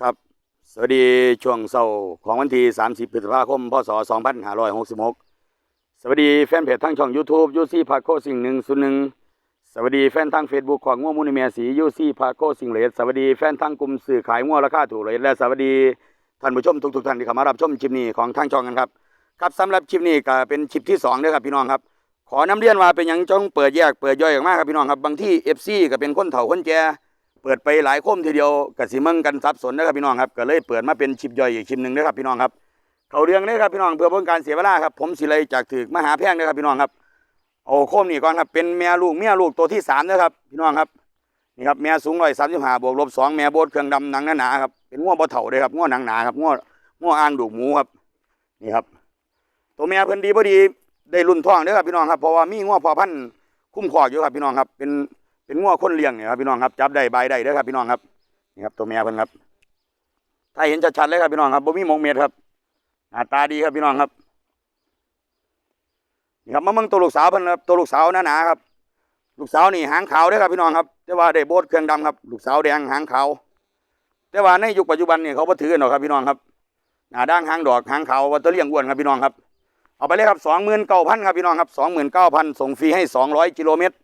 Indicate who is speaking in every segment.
Speaker 1: ครับ สวัสดีช่วงเช้าของวันที่ 30 พฤษภาคม พศ 2566 สวัสดีแฟนเพจทั้งช่อง YouTube ยูซี่พาโคสิ่งหนึ่งศูนย์หนึ่งสวัสดีแฟนทาง Facebook ของง่วมูนิเมียสียูซี่พาโคสิ่งเลสสวัสดีแฟนทางกลุ่มสื่อขายง่วราคาถูกเลสและสวัสดีท่านผู้ชมทุกๆท่านที่เข้ามารับชมคลิปนี้ของทางช่องกันครับครับสำหรับคลิปนี้ก็เป็นคลิปที่สองเด้อครับพี่น้องครับขอน้ำเรียนว่าเป็นยังจ้องเปิดแยกเปิดย่อยออกมากครับพี่น้องครับบางที่ FC ก็เป็นคนเฒ่าคนแก่ เปิดไปหลายคมทีเดียวกสิมึงกันสับสนนะครับพี่น้องครับก็เลยเปิดมาเป็นชิปย่อยอีกชิปหนึ่งนะครับพี่น้องครับเขาเรื่องนี้ครับพี่น้องเพื่อเพื่อการเสียเวลาครับผมสิเลยจากถือมหาแพงนะครับพี่น้องครับเอาโคมนี่ก่อนครับเป็นแม่ลูกเมียลูกตัวที่สามนะครับพี่น้องครับนี่ครับแม่สูงร้อยสามสิบห้าบวกลบสองแม่โบดเครื่องดำหนังหนาๆครับเป็นง้อบ่เถ่าเลยครับง้อหนังหนาครับง้อง้ออ่างดูกหมูครับนี่ครับ ตัวแม่เพิ่นดีพอดีได้รุ่นท้องเด้อครับพี่น้องครับเพราะว่ามีง้อพอพันคุ้มคออยู่ครับพี่น้องครับเป็น เป็นงัวคนเลี้ยงเนี่ยครับพี่น้องครับจับได้ใบได้เด้อครับพี่น้องครับนี่ครับตัวแม่เพิ่นครับ ถ้าเห็นชัดๆเลยครับพี่น้องครับบ่มีมองเม็ดครับหน้าตาดีครับพี่น้องครับนี่ครับมาเบิ่งตัวลูกสาวเพิ่นครับตัวลูกสาวหนาๆครับ ลูกสาวนี่หางขาวเด้ครับพี่น้องครับ แต่ว่าได้โบดเครื่องดำครับ ลูกสาวแดงหางขาวแต่ว่าในยุคปัจจุบันเนี่ยเขาบ่ถือกันหรอกครับพี่น้องครับหน้าด่างหางดอกหางขาวว่าตัวเลี้ยงอ้วนครับพี่น้องครับเอาไปเลยครับ29,000ครับพี่น้องครับ29,000ส่งฟรีให้200กิโลเมตร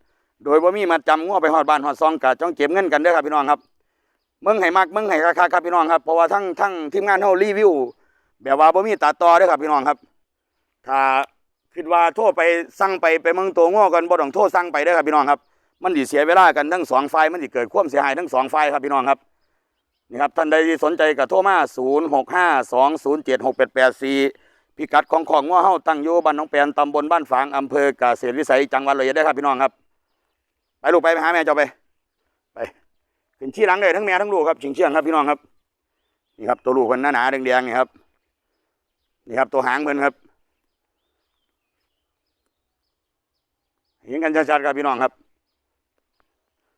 Speaker 1: โดยบ่มีมาจำงัวไปฮอดบ้านฮอดซองกะจ้องเก็บเงินกันเด้อครับพี่น้องครับเมืองให้มากเมืองให้ราคาครับพี่น้องครับเพราะว่าทั้งทั้งทีมงานเฮารีวิว แบบว่าบ่มีตัดต่อเด้อครับพี่น้องครับถ้าคิดว่าโทรไปสั่งไปไปเมืองตัวงัวกันบ่ต้องโทรสั่งไปเด้อครับพี่น้องครับมันสิเสียเวลากันทั้งสองฝ่ายมันสิเกิดความเสียหายทั้งสองฝ่ายครับพี่น้องครับนี่ครับท่านใดที่สนใจก็โทรมา 0652076884 พิกัดของของงัวเฮาตั้งอยู่บ้านหนองแปนตำบลบ้านฝางอำเภอเกษตรวิสัยจังหวัดเลยเอ็ดเด้อครับพี่น้องครับ ไปลูกไปไปหาแม่เจ้าไป ไปขึ้นชี้หลังเลยทั้งแม่ทั้งลูกครับชิงเชียงครับพี่น้องครับนี่ครับ ตัวลูกเพิ่นหนาๆแดงๆนี่ครับนี่ครับ ตัวหางเพิ่นครับ เห็นกันชัดๆครับพี่น้องครับ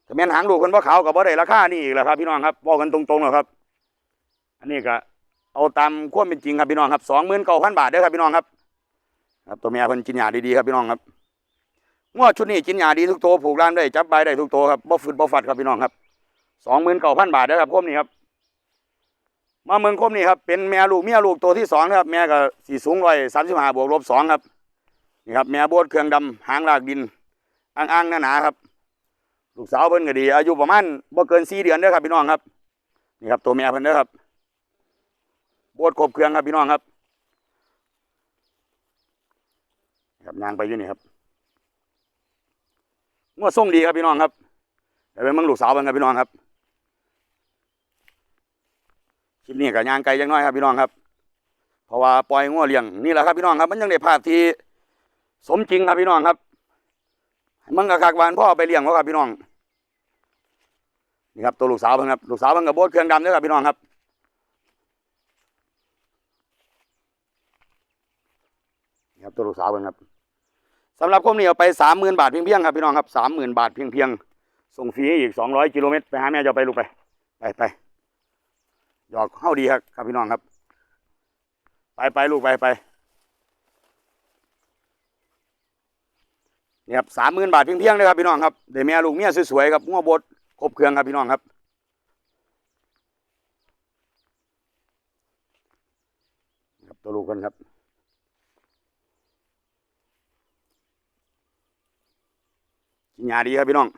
Speaker 1: ถ้าแม่นหางลูกเพิ่นบ่ขาวกับบ่ได้ราคานี่อีกแล้วครับ พี่น้องครับบอกกันตรงๆแล้วครับ อันนี้ก็เอาตามความเป็นจริงครับพี่น้องครับสองหมื่นเก้าพันบาทเด้อครับพี่น้องครับ ครับตัวแม่เพิ่นกินหยาดีๆครับพี่น้องครับ งวดชุดนี้กินยาดีทุกตัวผูกร้านได้จับใบได้ทุกตัวครับบ่ฝืดบ่ฟัดครับพี่น้องครับสองหมื่นเก้าพันบาทนะครับคมนี้ครับ มาเมืองคมนี้ครับเป็นแม่ลูกเมียลูกตัวที่สองนะครับ แม่ก็สี่สูงร้อยสามสิบห้าบวกลบสองครับนี่ครับแม่บดเครื่องดำหางลากดินอ่างๆหนาๆครับ ลูกสาวเพิ่นก็ดี อายุประมาณบ่เกินสี่เดือนเด้อครับพี่น้องครับนี่ครับ ตัวแม่เพิ่นเด้อครับบดครบเครื่องครับพี่น้องครับนี่ครับยางไปอยู่นี่ครับ งวดส่งดีครับพี่น้องครับเดี๋ยวไปมืองลูกสาวกันครับพี่น้องครับคลิปนี้กับยางไกลจังน้อยครับพี่น้องครับเพราะว่าปล่อยงวดเลี้ยงนี่แหละครับพี่น้องครับ มันยังได้ภาพที่สมจริงครับพี่น้องครับมันกระคักวานพ่อไปเลี้ยงเขาครับพี่น้องนี่ครับตัวลูกสาวเพิ่นครับลูกสาวเพิ่นกับโบดเครื่องดำเด้อครับพี่น้องครับครับตัวลูกสาวเพิ่นครับ สำหรับคมนี้เอาไปสามหมื่นบาทเพียงๆครับพี่น้องครับสามหมื่นบาทเพียงๆส่งฟรีอีกสองร้อยกิโลเมตรไปหาแม่จะไปลูกไปไปไปหยอกเข้าดีครับครับพี่น้องครับ ไปไปลูกไปไปนี่ครับสามหมื่นบาทเพียงๆเลยครับพี่น้องครับเดี๋ยวแม่ลูกเมียสวยๆครับง้อบดครบเครื่องครับพี่น้องครับครับตัวลูกกันครับ กินยาดีครับพี่น้อง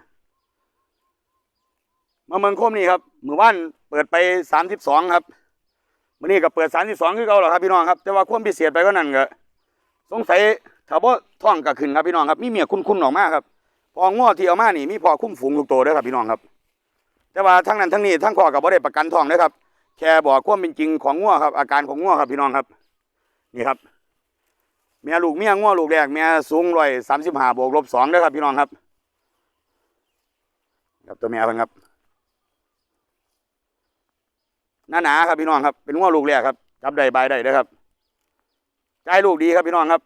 Speaker 1: มาเมืองโคมนี่ครับหมือว่านเปิดไปสามสิบสองครับมื่อนี้ก็เปิดสามสิบสองคือเก่าหรอครับพี่น้องครับแต่ว่าความพิเศษไปก็นั่นก็สงสัยถ้าบ่ท้องก็ขึ้นครับพี่น้องครับมีเมียคุ้นๆออกมาครับพอง้อที่เอามานี่มีพอคุ้มฝูงลูกโตด้วยครับพี่น้องครับ แต่ว่าทั้งนั้นทั้งนี้ทั้งข้อกับบ่ได้ประกันท้องนะครับแค่บอกความเป็นจริงของง้อครับ อาการของง้อครับพี่น้องครับ นี่ครับเมียลูกเมียง้อลูกแรกเมียสูงร้อยสามสิบห้าบวกลบสองเด้ครับพี่น้องครับ ครับตัวแม่เพิ่นครับหน้าหนาครับพี่น้องครับ เป็นง้อลูกแรกครับจับได้ใบได้เด้อครับใจลูกดีครับพี่น้องครับ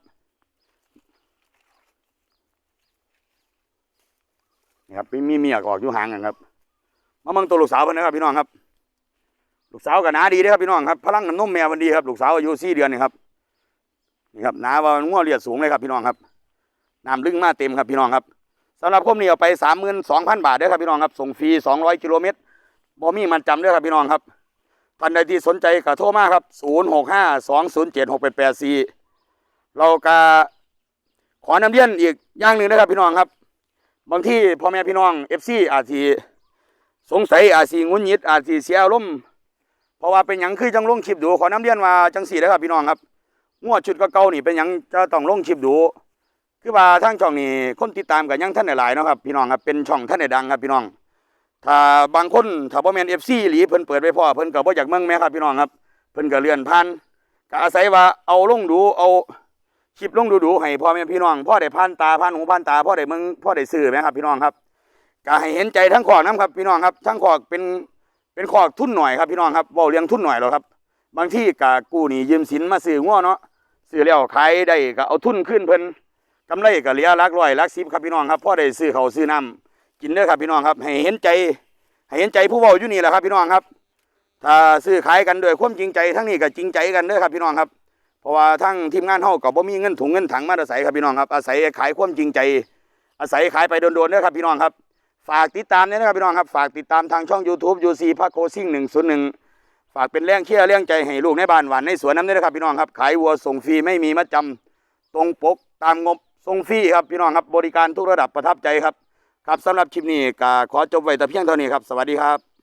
Speaker 1: นี่ครับมีมีเมียกออกอยู่ห่างกันครับมาเมืองตัวลูกสาวเพิ่นนะครับพี่น้องครับ ลูกสาวก็หนาดีเด้อครับพี่น้องครับพลังน้ำนมแม่มันดีครับ ลูกสาวอายุสี่เดือนนี่ครับนี่ครับหนาว่าง้อเลียดสูงเลยครับพี่น้องครับน้ำลึงมาเต็มครับพี่น้องครับ สำหรับคมนี้เอาไปสามหมื่นสองพันบาทเด้อครับพี่น้องครับส่งฟรีสองร้อยกิโลเมตรบ่มีมันจำเด้อครับพี่น้องครับท่านใดที่สนใจก็โทรมาครับ0652076884เจ็ดหกแปดแปดสี่เราก็ขอนำเรียนอีกอย่างหนึ่งนะครับพี่น้องครับ บางที่พ่อแม่พี่น้อง FC อาจสิสงสัยอาจสิงุนงิดอาจสิเสียอารมณ์เพราะว่าเป็นหยังคือจังลงคลิปดูขอนำเรียนว่าจังสี่นะครับพี่น้องครับงวดชุดเก่านี่เป็นหยังจะต้องลงคลิปดู คือว่าทางช่องนี้คนติดตามกันยังท่านหลายๆเนาะครับพี่น้องครับเป็นช่องท่านได้ดังครับพี่น้อง ถ้าบางคนถ้าบ่แม่น FC หรือเพิ่นเปิดไว้พ่อเพิ่นก็บ่อยากเมืองแม่ครับพี่น้องครับ เพิ่นก็เลื่อนผ่านก็อาศัยว่าเอาลงดูเอาคลิปลงดูดูให้พ่อแม่พี่น้องพ่อได้ผ่านตาผ่านหูผ่านตาพ่อได้เมืองพ่อได้ซื้อไหมครับพี่น้องครับก็ให้เห็นใจทั้งขอกน้ำครับพี่น้องครับทั้งขอกเป็นเป็นขอกทุนหน่อยครับพี่น้องครับเว้าเลี้ยงทุนหน่อยหรอครับ บางที่ก็กู้หนี้ยืมสินมาซื้องัวเนาะซื้อแล้วขายได้ก็เอาทุนขึ้นเพิ่น กำไรก็เหลือหลักร้อยลักสิบครับพี่น้องครับพ่อได้ซื้อเขาซื้อน้ำกินเด้อครับพี่น้องครับ ให้เห็นใจ ให้เห็นใจผู้เว้าอยู่นี่แหละครับพี่น้องครับ ถ้าซื้อขายกันด้วยความจริงใจทั้งนี้ก็จริงใจกันเด้อครับพี่น้องครับ เพราะว่าทั้งทีมงานเฮาก็บ่มีเงินถุงเงินถังมาอาศัยครับพี่น้องครับอาศัยขายความจริงใจ อาศัยขายไปโดนๆเด้อครับพี่น้องครับ ฝากติดตามเนี่ยนะครับพี่น้องครับ ฝากติดตามทางช่อง YouTube UC พักโคซิ่ง101ฝากเป็นแรงเชียร์แรงใจให้ลูกในบ้านหวานในสวนน้ำเด้อนะครับพี่น้องครับ ขายวัวส่งฟรีไม่มีมัดจำตรงปกตามงบ ส่งฟรีครับพี่น้องครับบริการทุกระดับประทับใจครับ ครับสำหรับคลิปนี้ก็ขอจบไว้แต่เพียงเท่านี้ครับ สวัสดีครับ